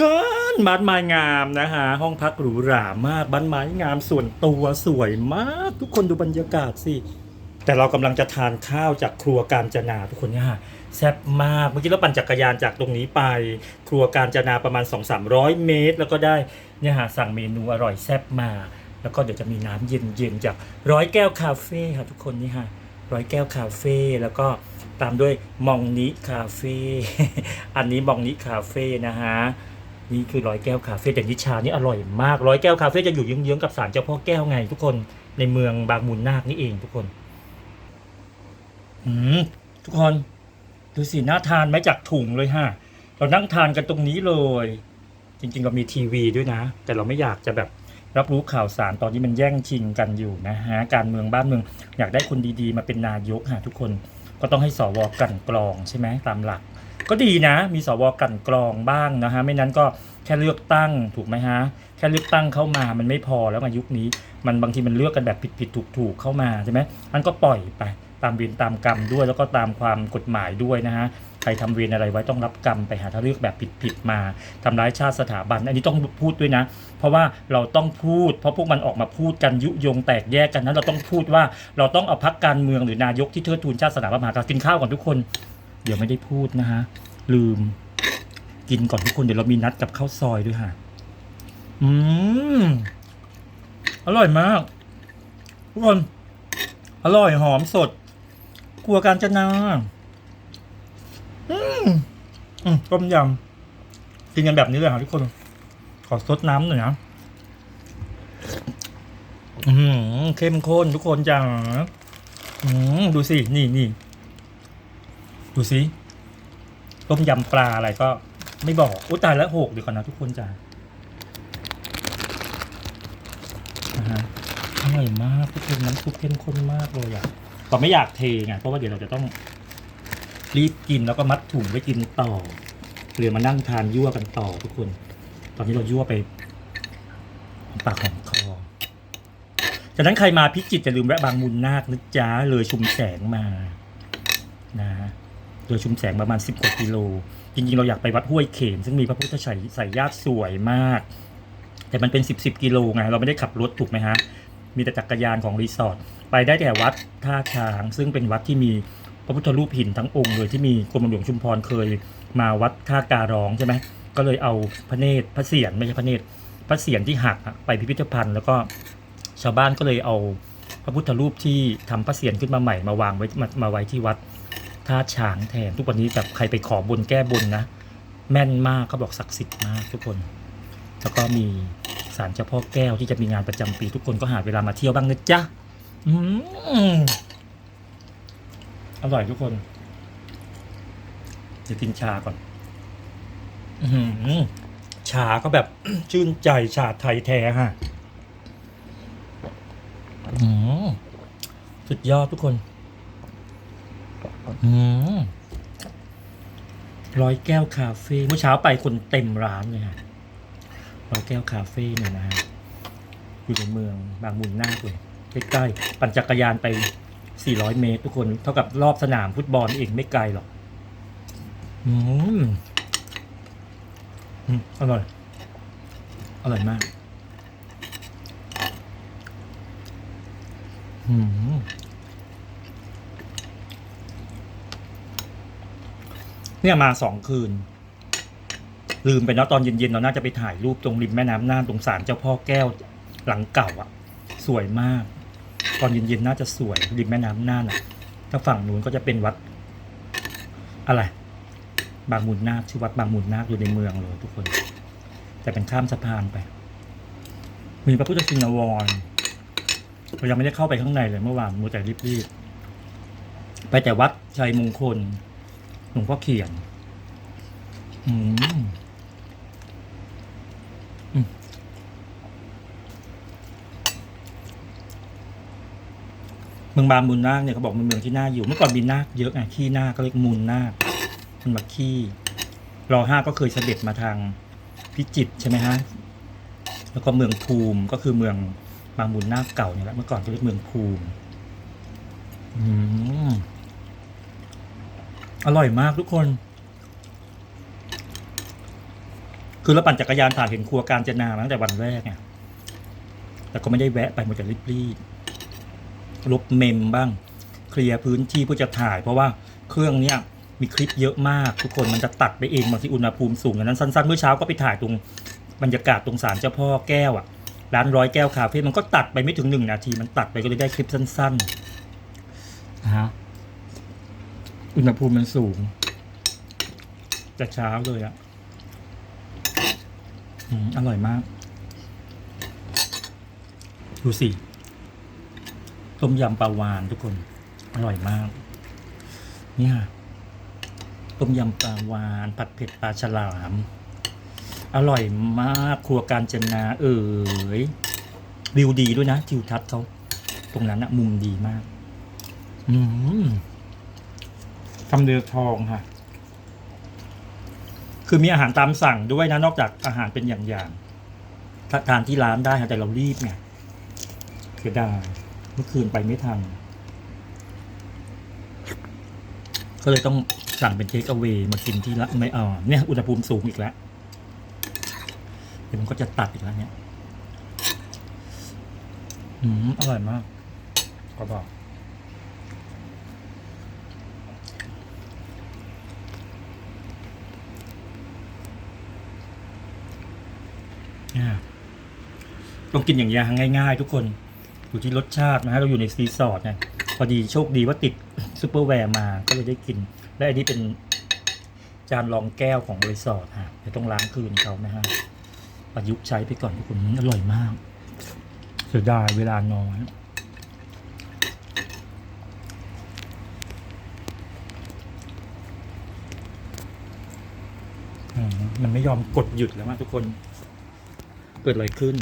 กันบ้านไม้งามนะฮะห้องพักหรูหรามากบ้านไม้งามส่วนตัวสวยมาก ทุกคนดูบรรยากาศสิ แต่เรากำลังจะทานข้าวจากครัวการจนาทุกคนเนี่ยฮะแซ่บมากเมื่อกี้เราปั่นจักรยานจากตรงนี้ไป ครัวการจนาประมาณ 2 3 0 0 เมตร แล้วก็ได้เนี่ยฮะสั่งเมนูอร่อยแซ่บมา แล้วก็เดี๋ยวจะมีน้ำเย็นๆจากร้อยแก้วคาเฟ่ค่ะทุกคนนี่ฮะร้อยแก้วคาเฟ่แล้วก็ตามด้วยมองนิคาเฟ่ อันนี้มองนิคาเฟ่นะฮะ นี่คือร้อยแก้วคาเฟ่แต่นิชานี่อร่อยมากร้อยแก้วคาเฟ่จะอยู่เยื้องๆกับศาลเจ้าพ่อแก้วไงทุกคนในเมืองบางมูลนาคนี่เองทุกคนอืมทุกคนดูสิน่าทานไหมจากถุงเลยฮะเรานั่งทานกันตรงนี้เลย จริงๆเรามีทีวีด้วยนะ แต่เราไม่อยากจะแบบรับรู้ข่าวสารตอนนี้มันแย่งชิงกันอยู่นะฮะการเมืองบ้านเมือง อยากได้คนดีๆ มาเป็นนายกฮะทุกคนก็ต้องให้สวกันกรองใช่ไหมตามหลัก ก็ดีนะ มีสวกันกรองบ้างนะฮะ ไม่นั้นก็แค่เลือกตั้งถูกไหมฮะ แค่เลือกตั้งเข้ามามันไม่พอแล้วมายุคนี้ มันบางทีมันเลือกกันแบบผิดๆถูกๆเข้ามาใช่ไหมมันก็ปล่อยไปตามเวรตามกรรมด้วยแล้วก็ตามความกฎหมายด้วยนะฮะใครทำเวรอะไรไว้ต้องรับกรรมไปหาถ้าเลือกแบบผิดๆมาทำร้ายชาติสถาบัน อันนี้ต้องพูดด้วยนะ เพราะว่าเราต้องพูด เพราะพวกมันออกมาพูดกันยุยงแตกแยกกันนั้นเราต้องพูดว่าเราต้องเอาพักการเมืองหรือนายกที่เทิดทูนชาติสนาพระมากษัตริย์กินข้าวก่อนทุกคน เดี๋ยวไม่ได้พูดนะฮะ ลืม กินก่อนทุกคนเดี๋ยวเรามีนัดกับข้าวซอยด้วยฮะอืม อร่อยมาก ทุกคน อร่อยหอมสดครัวการจนาอืมอืมต้มยำกินกันแบบนี้เลยครับทุกคน ขอซดน้ำหน่อยนะอืมเข้มข้นทุกคนจ้าอืมดูสิ นี่นี่ ดูสิต้มยำปลาอะไรก็ไม่บอกอุ้ตายแล้วหกเดี๋ยวก่อนนะทุกคนจ้าอ่าฮะอร่อยมากทุกคนน้ำซุปเข้มข้นมากเลยอะแต่ไม่อยากเทไงเพราะว่าเดี๋ยวเราจะต้องรีบกินแล้วก็มัดถุงไว้กินต่อเรือมานั่งทานยั่วกันต่อทุกคน ตอนนี้เรายั่วไปปากหอมคอจากนั้นใครมาพิจิตจะลืมแวะบางมุนนาคนะจ๊ะเลยชุมแสงมานะ เลยชุมแสงประมาณสิบกว่ากิโล จริงๆ เราอยากไปวัดห้วยเขมซึ่งมีพระพุทธชัยใส่ญาติสวยมาก แต่มันเป็นสิบสิบกิโลไง เราไม่ได้ขับรถถูกไหมฮะ มีแต่จักรยานของรีสอร์ท ไปได้แต่วัดท่าช้าง ซึ่งเป็นวัดที่มีพระพุทธรูปหินทั้งองค์เลยที่มีกรมหลวงชุมพรเคยมาวัดท่าการร้องใช่ไหม ก็เลยเอาพระเนตรพระเศียรไม่ใช่พระเนตรพระเศียรที่หักไปพิพิธภัณฑ์ แล้วก็ชาวบ้านก็เลยเอาพระพุทธรูปที่ทำพระเศียรขึ้นมาใหม่มาวางไว้มามาไว้ที่วัด ท่าช้างแทนทุกวันนี้แบบใครไปขอบนแก้บนนะ แม่นมากเขาบอกศักดิ์สิทธิ์มากทุกคน แล้วก็มีศาลเจ้าพ่อแก้วที่จะมีงานประจำปี ทุกคนก็หาเวลามาเที่ยวบ้างนะจ๊ะอร่อยทุกคนเดี๋ยวกินชาก่อนอชาก็แบบชื่นใจชาไทยแท้ฮะอืมสุดยอดทุกคน อืมร้อยแก้วคาเฟ่เมื่อเช้าไปคนเต็มร้านเลยฮะร้อยแก้วคาเฟ่เนี่ยนะฮะอยู่ในเมืองบางมุนนาคเลยใกล้ๆปั่นจักรยานไป 400 เมตรทุกคนเท่ากับรอบสนามฟุตบอลเองไม่ไกลหรอกอืมอืมอร่อย อร่อยมาก อืม เนี่ยมาสองคืน ลืมไปเนาะตอนเย็นๆเราน่าจะไปถ่ายรูปตรงริมแม่น้ำน่านตรงศาลเจ้าพ่อแก้วหลังเก่าอะสวยมาก ตอนเย็นๆน่าจะสวยริมแม่น้ำน่านอะถ้าฝั่งนู้นก็จะเป็นวัด อะไร บางมูลนาคชื่อวัดบางมูลนาคอยู่ในเมืองเลยทุกคน แต่เป็นข้ามสะพานไป มีพระพุทธชินวรเรายังไม่ได้เข้าไปข้างในเลยเมื่อวานมัวแต่รีบๆไปแต่วัดชัยมงคล ลวงพ่อเขียนอืมเมืองบางมูลนาคเนี่ยเขาบอกเป็นเมืองที่น่าอยู่เมื่อก่อนมีนาคเยอะไงขี้นาคก็เรียกมูลนาคมันมาขี้รอห้าก็เคยเสด็จมาทางพิจิตรใช่ไหมฮะแล้วก็เมืองภูมิก็คือเมืองบางมูลนาคเก่าเนี่ยแหละเมื่อก่อนเขาเรียกเมืองภูมิ อืม อร่อยมากทุกคน คือเราปั่นจักรยานผ่านเห็นครัวการเจนาตั้งแต่วันแรกไงแต่ก็ไม่ได้แวะไปหมดแต่รีบๆลบเมมบ้าง เคลียร์พื้นที่เพื่อจะถ่าย เพราะว่าเครื่องเนี้ยมีคลิปเยอะมาก ทุกคนมันจะตัดไปเองบางทีอุณหภูมิสูงอย่างนั้นสั้นๆเมื่อเช้าก็ไปถ่ายตรงบรรยากาศตรงศาลเจ้าพ่อแก้วอะร้านร้อยแก้วคาเฟ่มันก็ตัดไปไม่ถึงหนึ่งนาทีมันตัดไปก็เลยได้คลิปสั้นๆนะฮะ อุณหภูมิมันสูงแต่เช้าเลยอะอืมอร่อยมาก ดูสิ ต้มยำปลาวานทุกคน อร่อยมาก เนี่ยต้มยำปลาวาน ผัดเผ็ดปลาฉลาม อร่อยมากครัวการจนา เอ๋ยวิวดีด้วยนะทิวทัศน์เขาตรงนั้นอะมุมดีมาก อืม ทำเรือทองค่ะ คือมีอาหารตามสั่งด้วยนะ นอกจากอาหารเป็นอย่างๆถ้าทานที่ร้านได้ค่ะแต่เรารีบไงเสียดายเมื่อคืนไปไม่ทันก็เลยต้องสั่งเป็นเทคเอา a y มากินที่ละไม่เอเนี่ย อุณหภูมิสูงอีกแล้วเดี๋ยวมันก็จะตัดอีกแล้วเนี่ย อืม อร่อยมาก ก็บอก ต้องกินอย่างเงี้ยง่าย ๆ ทุกคนอยู่ที่รสชาตินะฮะเราอยู่ในรีสอร์ทไงพอดีโชคดีว่าติดซูเปอร์แวร์มาก็เลยได้กิน และอันนี้เป็นจานรองแก้วของรีสอร์ทฮะเดี๋ยวต้องล้างคืนเขานะฮะประยุกต์ใช้ไปก่อนทุกคนอร่อยมากเสียดายเวลาน้อยมันไม่ยอมกดหยุดแล้วอะทุกคน กิดอะไรขึ้น